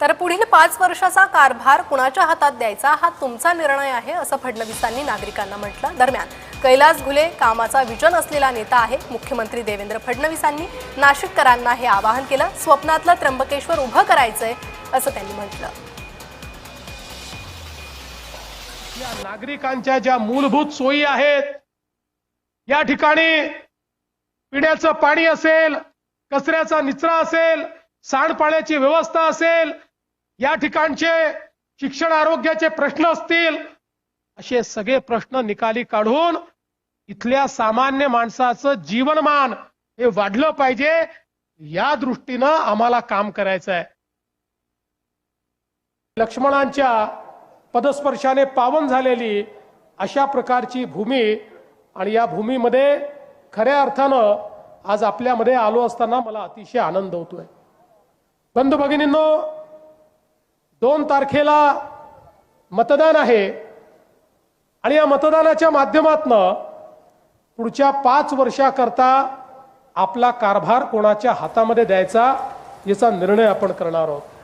तर पुढील पाच वर्षाचा कारभार कुणाच्या हातात द्यायचा हा तुमचा निर्णय आहे असं फडणवीसांनी नागरिकांना म्हटलं. दरम्यान कैलास घुले कामाचा विजन असलेला नेता आहे मुख्यमंत्री देवेंद्र फडणवीसांनी नाशिककरांना हे आवाहन केलं स्वप्नातलं त्र्यंबकेश्वर उभं करायचंय असं त्यांनी म्हटलं. या नागरिकांच्या ज्या मूलभूत सोयी आहेत या ठिकाणी पिण्याचं पाणी असेल कचऱ्याचा निचरा असेल सांडपाण्याची व्यवस्था असेल या ठिकाणचे शिक्षण आरोग्याचे प्रश्न असतील असे सगळे प्रश्न निकाली काढून इथल्या सामान्य माणसाचं जीवनमान हे वाढलं पाहिजे या दृष्टीनं आम्हाला काम करायचं आहे लक्ष्मणांच्या पदस्पर्शाने पावन झालेली अशा प्रकारची भूमी आणि या भूमीमध्ये खऱ्या अर्थानं आज आपल्यामध्ये आलो असताना मला अतिशय आनंद होतोय. बंधू भगिनींनो दोन तारखेला मतदान आहे. आणि या मतदानाच्या माध्यमातनं पुढच्या पाच वर्षाकरता आपला कारभार कोणाच्या हातामध्ये द्यायचा याचा निर्णय आपण करणार आहोत.